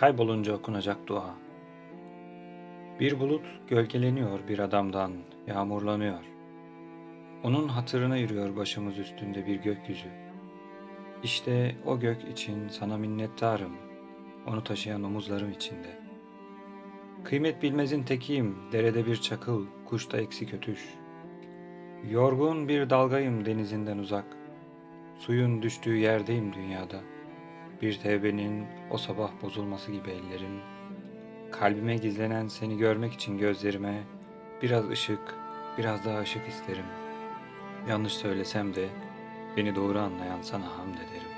Kaybolunca okunacak dua. Bir bulut gölgeleniyor bir adamdan, yağmurlanıyor. Onun hatırına yürüyor başımız üstünde bir gökyüzü. İşte o gök için sana minnettarım, onu taşıyan omuzlarım içinde. Kıymet bilmezin tekiyim, derede bir çakıl, kuşta eksik ötüş. Yorgun bir dalgayım denizinden uzak, suyun düştüğü yerdeyim dünyada. Bir tevbenin o sabah bozulması gibi ellerim, kalbime gizlenen seni görmek için gözlerime biraz ışık, biraz daha ışık isterim. Yanlış söylesem de beni doğru anlayan sana hamd ederim.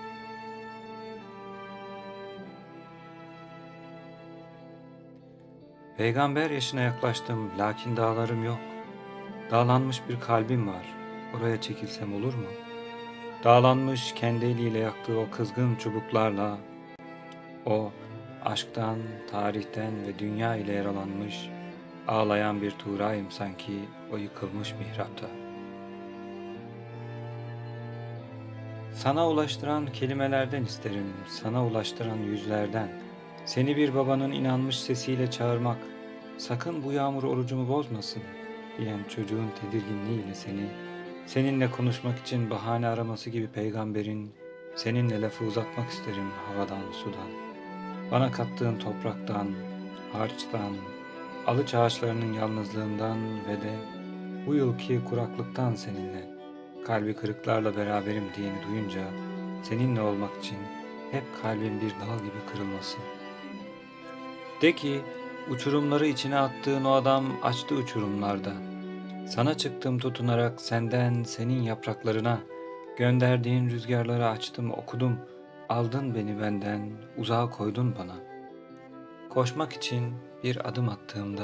Peygamber yaşına yaklaştım lakin dağlarım yok. Dağlanmış bir kalbim var. Oraya çekilsem olur mu? Dağlanmış kendi eliyle yaktığı o kızgın çubuklarla o aşktan, tarihten ve dünya ile yaralanmış, ağlayan bir Tuğra'yım sanki o yıkılmış mihrapta. Sana ulaştıran kelimelerden isterim, sana ulaştıran yüzlerden. Seni bir babanın inanmış sesiyle çağırmak, sakın bu yağmur orucumu bozmasın diyen çocuğun tedirginliğiyle seni, seninle konuşmak için bahane araması gibi peygamberin, seninle lafı uzatmak isterim havadan sudan. Bana kattığın topraktan, harçtan, alıç ağaçlarının yalnızlığından ve de bu yılki kuraklıktan seninle. Kalbi kırıklarla beraberim diyeni duyunca seninle olmak için hep kalbim bir dal gibi kırılması. De ki uçurumları içine attığın o adam açtı uçurumlarda. Sana çıktım tutunarak senden senin yapraklarına. Gönderdiğin rüzgarları açtım okudum. Aldın beni benden uzağa koydun bana. Koşmak için bir adım attığımda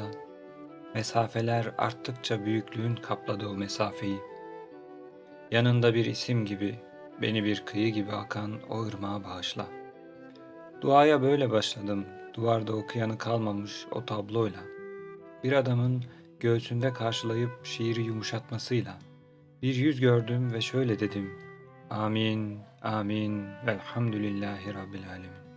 mesafeler arttıkça büyüklüğün kapladı o mesafeyi. Yanında bir isim gibi, beni bir kıyı gibi akan o ırmağa bağışla. Duaya böyle başladım, duvarda okuyanı kalmamış o tabloyla. Bir adamın göğsünde karşılayıp şiiri yumuşatmasıyla. Bir yüz gördüm ve şöyle dedim. Amin, amin, velhamdülillahi rabbil alemin.